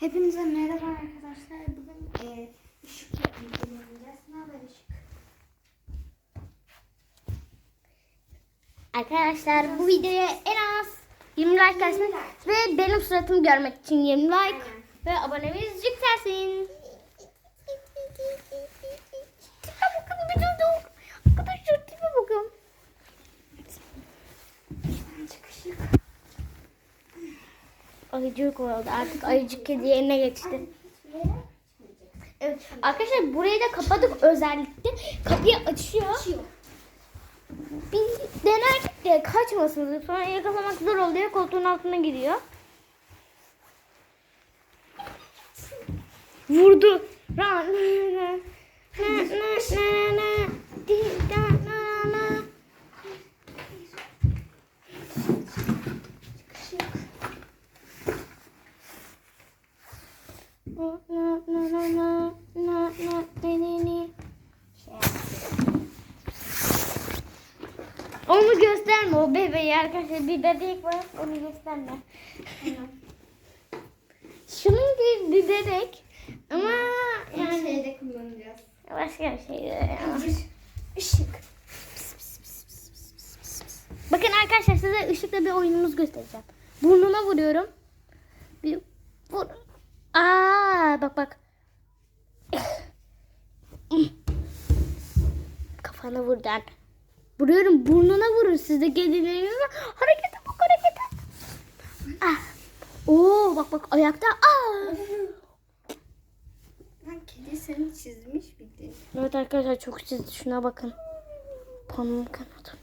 Hepinize merhaba arkadaşlar. Bugün e, ışık yapacağız. Ne haber ışık? Arkadaşlar bu videoya en az 20 like gelsin ve benim suratımı görmek için 20 like Aynen. ve abonemiz yükselsin. Tipe bakın bir çocuk. Arkadaşlar tipe bakın. Azıcık ışık. Ayıcık oldu artık ayıcık kedi yerine geçti. Evet arkadaşlar burayı da kapadık özellikle. Kapıyı açıyor. Açıyor. Bir denerdik de kaçmasın. Sonra yakalamak zor oluyor. Koltuğun altına giriyor. Vurdu. Ra na na na na na na di da na na. Na na na na na na. Şey yapıyor. Onu gösterme o bebeği arkadaşlar. Bir bebek var onu gösterme. Şunun gibi bir bebek ama Yani yani şeyde kullanacağız. başka bir şey. ya. Işık. Bakın arkadaşlar size ışıkla bir oyunumuz göstereceğim. Burnuna vuruyorum. Bir vur. Aa bak bak. Kafana vuracaksın. Vuruyorum burnuna vurur. Siz de kedileriniz harekete bak harekete. Ah. Oo bak bak ayakta. Aa. Ben kedi seni çizmiş bildiğin. Evet arkadaşlar çok çizdi. Şuna bakın. Panum kanadı.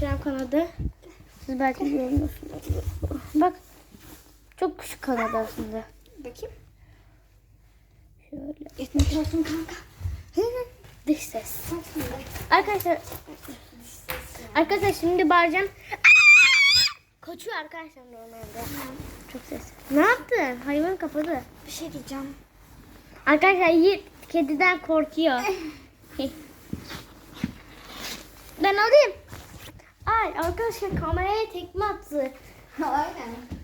Şuram kanadı. Siz belki görmüyorsunuz. Bak. Çok küçük kanadı aslında. Bakayım. Şöyle. Geçmiş olsun kanka. Dış ses. Arkadaşlar. Arkadaşlar şimdi bağıracağım. Kaçıyor arkadaşlar normalde. Çok ses. Ne yaptın? Hayvan kapadı. Bir şey diyeceğim. Arkadaşlar Yiğit kediden korkuyor. ben alayım. Ay arkadaşlar kameraya tekme attı. Aynen.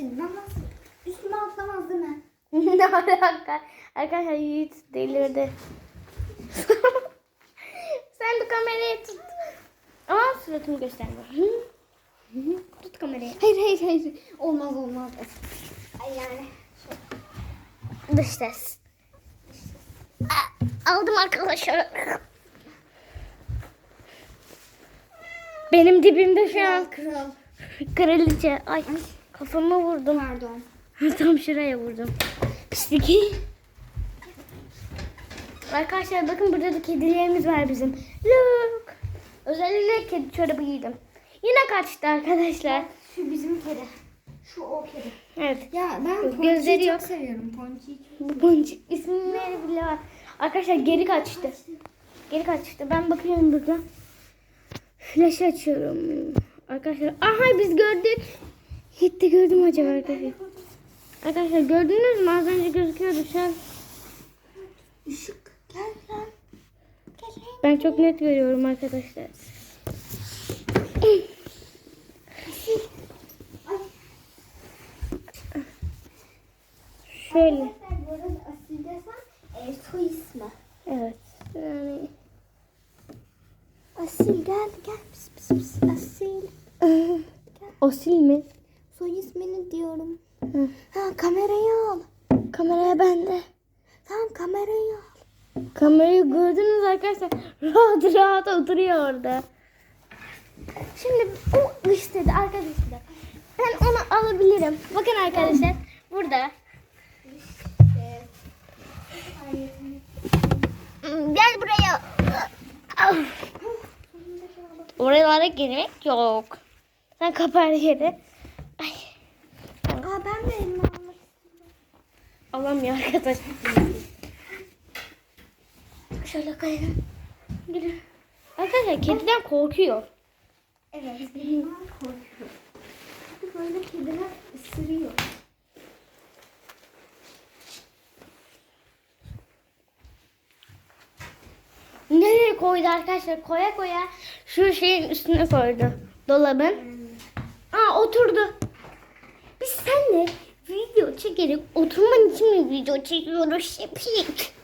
Nasıl? Üstüme atlamaz değil mi? ne alaka? Arkadaşlar Yiğit delirdi. Sen de kamerayı tut. Ama suratımı gösterme. tut kamerayı. Hayır hayır hayır. Olmaz olmaz. Ay yani. Dış ses. Aldım arkadaşlar. Benim dibimde şu an Kral. kraliçe. Ay kafama vurdum. Pardon. Tam şuraya vurdum. Pislik. Arkadaşlar bakın burada da kedilerimiz var bizim. Look. Özellikle kedi çorabı giydim. Yine kaçtı arkadaşlar. Şu bizim kedi. Şu o kedi. Evet. Ya ben yok. çok seviyorum. Ponçi'yi çok Bu boncuk isimleri bile var. Arkadaşlar geri kaçtı. Geri kaçtı. Ben bakıyorum burada. Flash açıyorum. Arkadaşlar aha biz gördük. Gitti gördüm acaba arkadaşlar. Arkadaşlar gördünüz mü? Az önce gözüküyordu şu an. Işık. Gel gel. Gel. Ben çok net görüyorum arkadaşlar. Şöyle. Asil e, soy ismi. Evet. Yani Asil gel gel. Pis pis pis. Asil. Osil mi? Soy ismini diyorum. Hı. Ha kamerayı al. Kameraya bende. Tamam kamerayı al. Kamerayı gördünüz arkadaşlar. Rahat rahat oturuyor orada. Şimdi bu listede arkadaşlar. Ben onu alabilirim. Bakın arkadaşlar. Burada. Gel buraya. Oralara girmek yok. Sen kapa her yeri. Ay. Aa ben de elime almak Alamıyor arkadaşlar. Şöyle kayalım. Gidelim. Arkadaşlar kediden korkuyor. Evet benim korkuyor. Böyle kediler ısırıyor. Nereye koydu arkadaşlar? Koya koya şu şeyin üstüne koydu. Dolabın. Aa oturdu. Çekerek oturman için mi video çekiyoruz Şefik?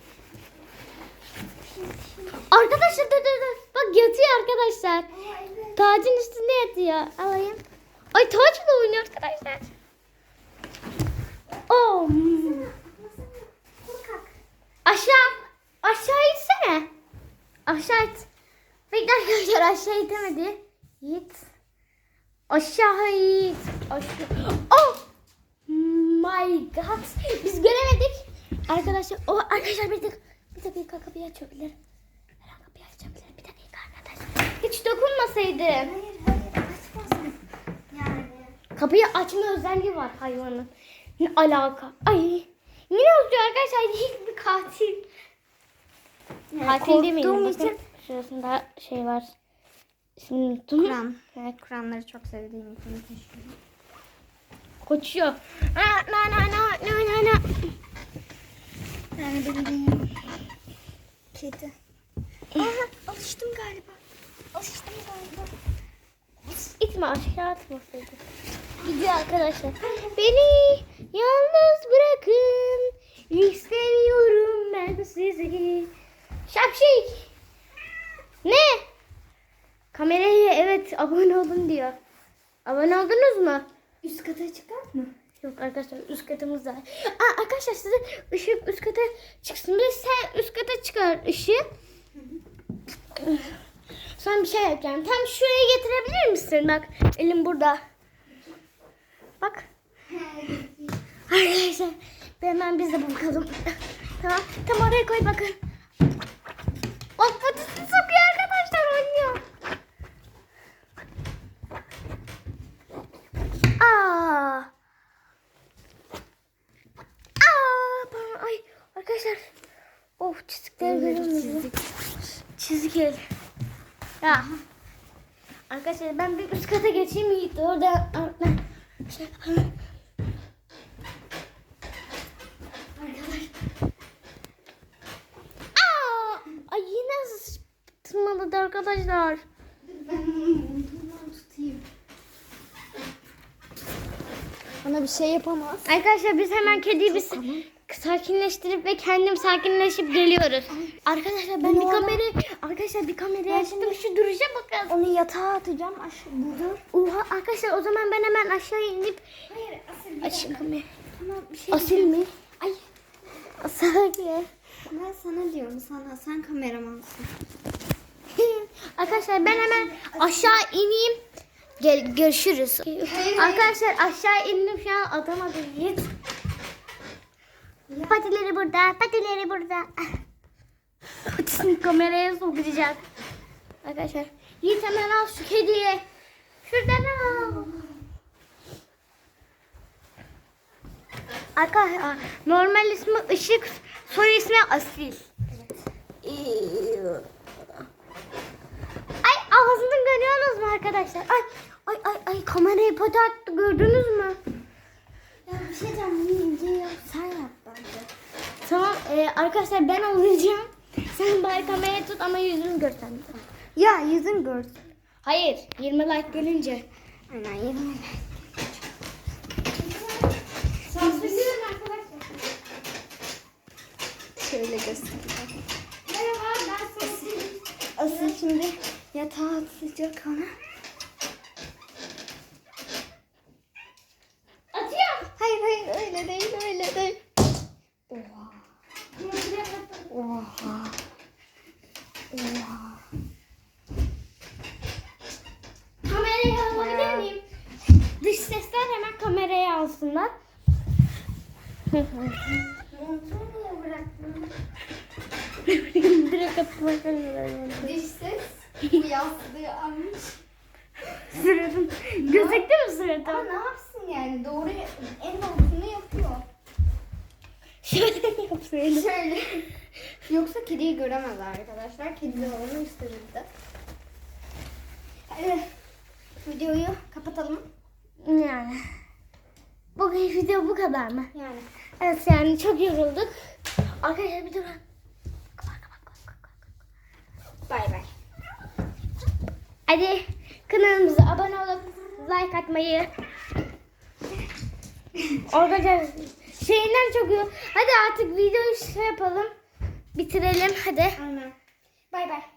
Arkadaşlar dur dur dur. Bak yatıyor arkadaşlar. Tacın üstünde yatıyor. Alayım. Ay taçla oynuyor arkadaşlar. Oh. Korkak. Aşağı. Aşağı itsene. Aşağı it. Bekle arkadaşlar aşağı itemedi. Yiğit. Aşağı it. Aşağı. Oh. My God. Biz göremedik. Arkadaşlar. Oh, arkadaşlar bir dakika. Bir dakika kapıyı açabilirim. Her an kapıyı açabilirim. Bir dakika arkadaşlar. Hiç dokunmasaydım. Hayır hayır açmasın. Yani. Kapıyı açma özelliği var hayvanın. Ne alaka? Ay. Yine oluyor arkadaşlar. Hiçbir katil. Katil demeyin. Bakın için- şurasında şey var. Unuttum. Kur'an. Evet. Kur'anları çok sevdiğim için teşekkür Koçuyor. Na na na na na na na. Yani bildiğim kedi. Aha alıştım galiba. Alıştım galiba. İtme aşağı atmasaydı. Gidiyor arkadaşlar. Beni yalnız bırakın. İstemiyorum ben sizi. Şapşik. Ne? Kameraya evet abone olun diyor. Abone oldunuz mu? Üst kata çıkar mı? Yok arkadaşlar üst katımızda. Aa, arkadaşlar size ışık üst kata çıksın. Bir sen üst kata çıkar ışığı. Sonra bir şey yapacağım. Tam şuraya getirebilir misin? Bak elim burada. Bak. Arkadaşlar hemen biz de bakalım. tamam. Tam oraya koy bakın. Bak patatesi sokuyor arkadaşlar oynuyor. Aa. Aa, pardon, ay arkadaşlar. Çizik el. Ya. Arkadaşlar ben bir üst kata geçeyim Yiğit orada oradan şey. Aa, ay yine tırmaladı arkadaşlar. Ben bunu tutayım. Bana bir şey yapamaz. Arkadaşlar biz hemen kediyi bir sakinleştirip ve kendim sakinleşip geliyoruz. Arkadaşlar ben bir Bunu kamerayı arkadaşlar bir kamerayı açtım şu duruşa bakın. Onu yatağa atacağım. Aşağı budur. Oha arkadaşlar o zaman ben hemen aşağı inip Hayır Asil bir açın kamerayı. Tamam bir şey Asil diyeceğim. mi? Ay Asil. ben sana diyorum sana. Sen kameramansın. arkadaşlar ben hemen aşağı ineyim. Gel görüşürüz. Arkadaşlar aşağı indim şu an atamadım Yiğit. Patileri burada, patileri burada. Patisini kameraya sokacak. Arkadaşlar Yiğit hemen al şu kediyi. Şuradan al. Arkadaşlar normal ismi Işık, soy ismi Asil. Ay ağzını görüyorsunuz mu arkadaşlar? Ay ay ay ay kamerayı pata attı gördünüz mü? Ya bir şey diyeceğim. Sen yap bence. Tamam e, arkadaşlar ben olacağım. Sen bari kamerayı tut ama yüzünü göster. Ya yüzün görsün. Hayır 20 like gelince. Aynen yemin Sansürlüyorum arkadaşlar. Şöyle göstereyim. Merhaba ben. Asıl şimdi yatağa atacak ona. Atıyorum. Hayır hayır öyle değil öyle değil. Oha. Oha. Oha. Kamerayı alabilir miyim? Dış sesler hemen Montunu niye bıraktın? Direkt atmak Dış ses bu yastığı almış. Suratım. Gözüktü mü Ama suratım? ne yapsın yani doğru en doğrusunu yapıyor. Şöyle yapsaydım. Şöyle. Yoksa kediyi göremez arkadaşlar. Kedi de onu istedirdi. Hadi videoyu kapatalım. Yani. Bugün video bu kadar mı? Yani. Evet yani çok yorulduk. Arkadaşlar bir durun. Bay bay. Hadi Kanalımıza abone olup like atmayı. Arkadaşlar şeyinden çok iyi. Hadi artık videoyu şey yapalım. Bitirelim hadi. Aynen. Bay bay.